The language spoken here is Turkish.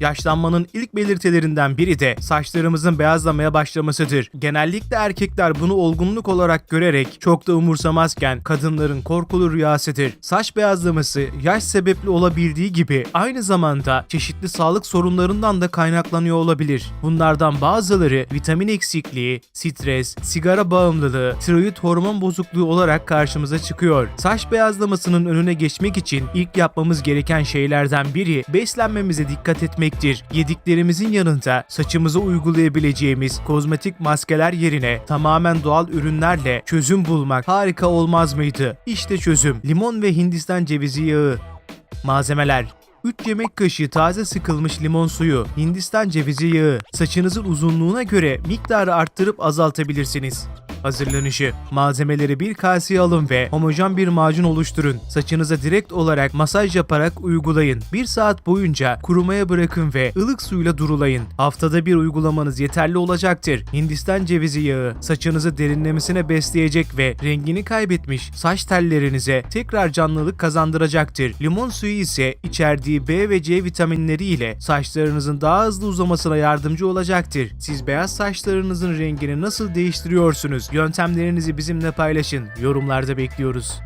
Yaşlanmanın ilk belirtilerinden biri de saçlarımızın beyazlamaya başlamasıdır. Genellikle erkekler bunu olgunluk olarak görerek çok da umursamazken kadınların korkulu rüyasıdır. Saç beyazlaması yaş sebepli olabildiği gibi aynı zamanda çeşitli sağlık sorunlarından da kaynaklanıyor olabilir. Bunlardan bazıları vitamin eksikliği, stres, sigara bağımlılığı, tiroid hormon bozukluğu olarak karşımıza çıkıyor. Saç beyazlamasının önüne geçmek için ilk yapmamız gereken şeylerden biri beslenmemize dikkat etmektir. Yediklerimizin yanında saçımıza uygulayabileceğimiz kozmetik maskeler yerine tamamen doğal ürünlerle çözüm bulmak harika olmaz mıydı? İşte çözüm. Limon ve Hindistan cevizi yağı. Malzemeler 3 yemek kaşığı taze sıkılmış limon suyu, Hindistan cevizi yağı, saçınızın uzunluğuna göre miktarı arttırıp azaltabilirsiniz. Hazırlanışı Malzemeleri bir kaseye alın ve homojen bir macun oluşturun. Saçınıza direkt olarak masaj yaparak uygulayın. Bir saat boyunca kurumaya bırakın ve ılık suyla durulayın. Haftada bir uygulamanız yeterli olacaktır. Hindistan cevizi yağı saçınızı derinlemesine besleyecek ve rengini kaybetmiş saç tellerinize tekrar canlılık kazandıracaktır. Limon suyu ise içerdiği B ve C vitaminleri ile saçlarınızın daha hızlı uzamasına yardımcı olacaktır. Siz beyaz saçlarınızın rengini nasıl değiştiriyorsunuz? Yöntemlerinizi bizimle paylaşın. Yorumlarda bekliyoruz.